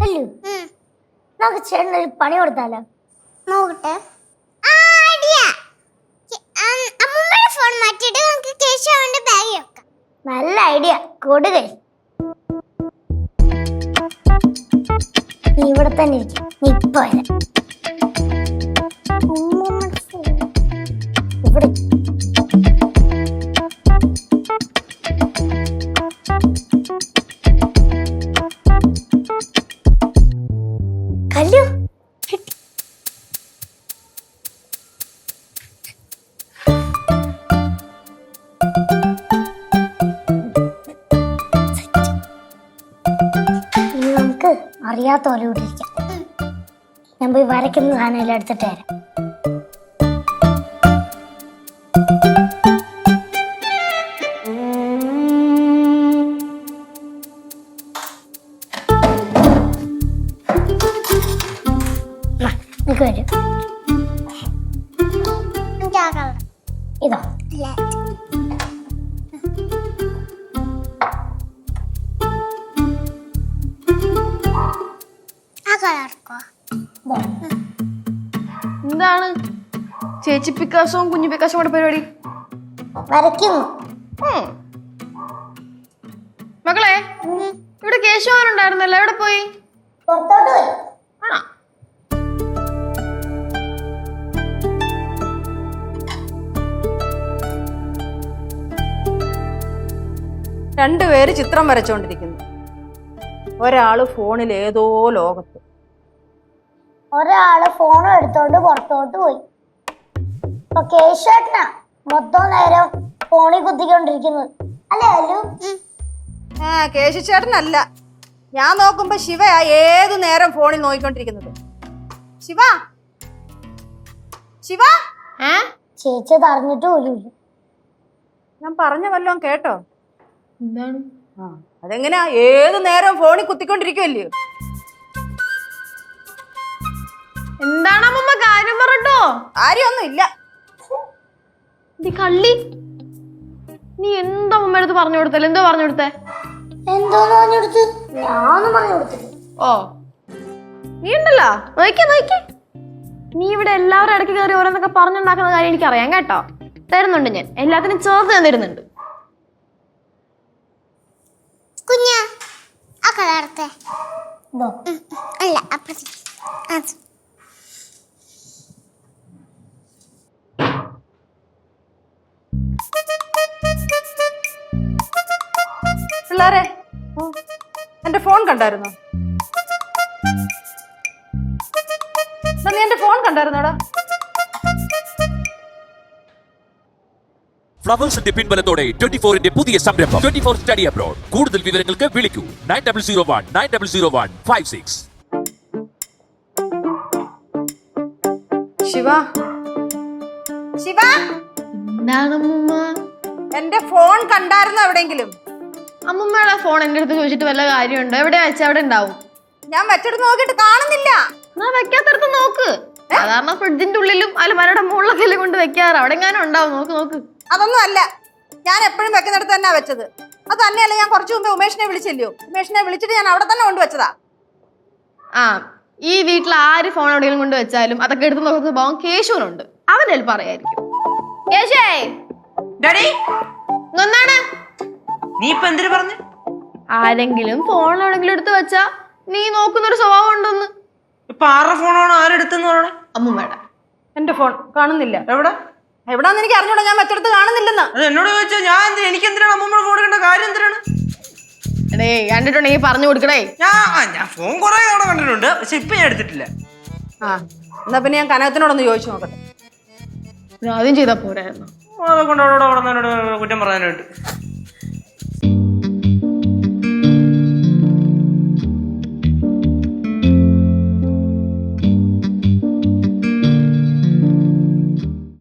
കല്ലു നമുക്ക് ചേട്ടൻ ഒരു പണി കൊടുത്താലോ? നോക്കട്ടെ. ഫോൺ മാറ്റിയിട്ട് നമുക്ക് കേശവന്റെ ബാഗ് വെക്കാം. നല്ല ഐഡിയ കൊടുകൈ ഇവിടെ തന്നെ ഇരിക്കും. ഇപ്പൊ ഇവിടെ. അറിയാത്ത പോലെ ഇരിക്കാം ഞാൻ പോയി വരയ്ക്കുന്ന സാധനം എടുത്തിട്ട് ആ, എന്താണ്? ചേച്ചി പിക്കാസും കുഞ്ഞു പിക്കാസും കൂടെ പരിപാടി? വരയ്ക്കുന്നു ഉം. മക്കളെ ഇവിടെ കേശവാനുണ്ടായിരുന്നല്ലോ എവിടെ പോയി? പുറത്തോട്ട് പോയി. ആണോ? രണ്ടുപേര് ചിത്രം വരച്ചോണ്ടിരിക്കുന്നു. ഒരാൾ ഫോണിൽ ഏതോ ലോകത്ത്. ഒരാൾ ഫോണും എടുത്തോണ്ട് പുറത്തോട്ട് പോയി. ഇപ്പൊ കേശുവേട്ടനാ മൊത്തം നേരം ഫോണിൽ കുത്തിക്കൊണ്ടിരിക്കുന്നത്. അല്ലേ അല്ലു? ആ കേശുചേട്ടനല്ല. ഞാൻ നോക്കുമ്പോ ശിവയാ ഏതു നേരം ഫോണിൽ നോക്കിക്കൊണ്ടിരിക്കുന്നത് ശിവ? ശിവ? ചേച്ചി അത് അറിഞ്ഞിട്ട് പോലും ഞാൻ പറഞ്ഞ വല്ലോം കേട്ടോ. എന്താണ്? ആ അതെങ്ങനെയാ? ഏതു നേരം ഫോണിൽ കുത്തിക്കൊണ്ടിരിക്കുമല്ലയോ കാര്യമൊന്നും ഇല്ല നീ കള്ളി. നീ എന്താ ഉമ്മടുത്ത് പറഞ്ഞു കൊടുത്തല്ലേ എന്തോ പറഞ്ഞു കൊടുത്തേ? എന്തോന്ന് പറഞ്ഞു കൊടുത്ത്? ഞാനൊന്നും പറഞ്ഞു കൊടുത്തില്ല. ഓ. നീ ഉണ്ടല്ലോ. നോക്കി നോക്കി. നീ ഇവിടെ എല്ലാവരും ഇടയ്ക്ക് കയറി ഓരോന്നൊക്കെ പറഞ്ഞുണ്ടാക്കുന്ന കാര്യം എനിക്കറിയാം കേട്ടോ? തരുന്നുണ്ട് ഞാൻ. എല്ലാത്തിനും ചേർത്ത് ഞാൻ തരുന്നുണ്ട്. കുഞ്ഞ ആ കളർത്തെ അല്ല അപ്പുറത്തേക്ക് പിള്ളേരെ എന്റെ ഫോൺ കണ്ടായിരുന്നു? നീ എന്റെ ഫോൺ കണ്ടായിരുന്നോടാ? ഫ്ലവേഴ്സിന്റെ പിൻബലത്തോടെ ട്വന്റി ഫോറിന്റെ പുതിയ സംരംഭം. Twenty four study abroad. കൂടുതൽ വിവരങ്ങൾക്ക് വിളിക്കൂ. Nine double zero one nine double zero one five six. Shiva. Shiva. എന്താണ് അമ്മൂമ്മ എന്റെ ഫോൺ കണ്ടായിരുന്നു എവിടെയെങ്കിലും? അമ്മൂമ്മയുടെ ഫോൺ എന്റെ അടുത്ത് ചോദിച്ചിട്ട് വല്ല കാര്യമുണ്ടോ? എവിടെ വെച്ച അവിടെ ഉണ്ടാവും? ഞാൻ വെച്ചെടുത്ത് നോക്കിയിട്ട് കാണുന്നില്ല. എന്നാ വെക്കാത്തടത്ത് നോക്ക്. സാധാരണ ഫ്രിഡ്ജിന്റെ ഉള്ളിലും അലമാരയുടെ മുകളിലൊക്കെ കൊണ്ട് വെക്കാറ്. അവിടെ എങ്ങാനും ഉണ്ടാവും. നോക്ക് നോക്ക്. അതൊന്നും അല്ല. ഞാൻ എപ്പോഴും വെക്കുന്നിടത്ത് തന്നെ വെച്ചത്. അത് തന്നെയല്ല ഞാൻ കുറച്ചു മുമ്പേ ഉമേഷിനെ വിളിച്ചില്ലയോ ഉമേഷിനെ വിളിച്ചിട്ട് ഞാൻ അവിടെ തന്നെ കൊണ്ട് വെച്ചതാ. ആ ഈ വീട്ടിൽ ആര് ഫോൺ എവിടെയെങ്കിലും കൊണ്ട് വെച്ചാലും അതൊക്കെ എടുത്ത് നോക്കുന്ന ഭാവം കേശുവിനുണ്ട്. അവൻ പറയായിരിക്കും. അറിയായിരിക്കും കേശേ ഡാഡി. നന്നാണ്. നീ ഇപ്പൊ എന്തിനു പറഞ്ഞു? ആരെങ്കിലും ഫോൺ ആണെങ്കിലും എടുത്ത് വെച്ചാ നീ നോക്കുന്നൊരു സ്വഭാവം ഉണ്ടെന്ന്. ഇപ്പൊ ആരുടെ ഫോണാണ് ആരെടുത്തെന്ന് പറയണേ അമ്മൂമ്മയുടെ. എന്റെ ഫോൺ കാണുന്നില്ല. എവിടെ? എവിടാന്ന് എനിക്ക് അറിഞ്ഞൂടാ ഞാൻ മറ്റടുത്ത് കാണുന്നില്ലെന്ന്. അത് എന്നോട് ചോദിച്ചാ ഞാൻ എന്തിനാ എനിക്ക് എന്തിനാണ് അമ്മൂമ്മയുടെ ഫോൺ എടുക്കേണ്ട? കാര്യം എന്തിനാണ്? എടേ കണ്ടിട്ടുണ്ടെങ്കിൽ പറഞ്ഞു കൊടുക്കണേ. ഞാൻ ഞാൻ ഫോൺ കുറെ തവണ കണ്ടിട്ടുണ്ട് പക്ഷെ ഇപ്പൊ ഞാൻ എടുത്തിട്ടില്ല. ആ എന്നാ പിന്നെ ഞാൻ കനകത്തിനോടൊന്ന് ചോദിച്ചു നോക്കട്ടെ. ആദ്യം ചെയ്താ പോരായിരുന്നു. കുറ്റം പറയാനായിട്ട്.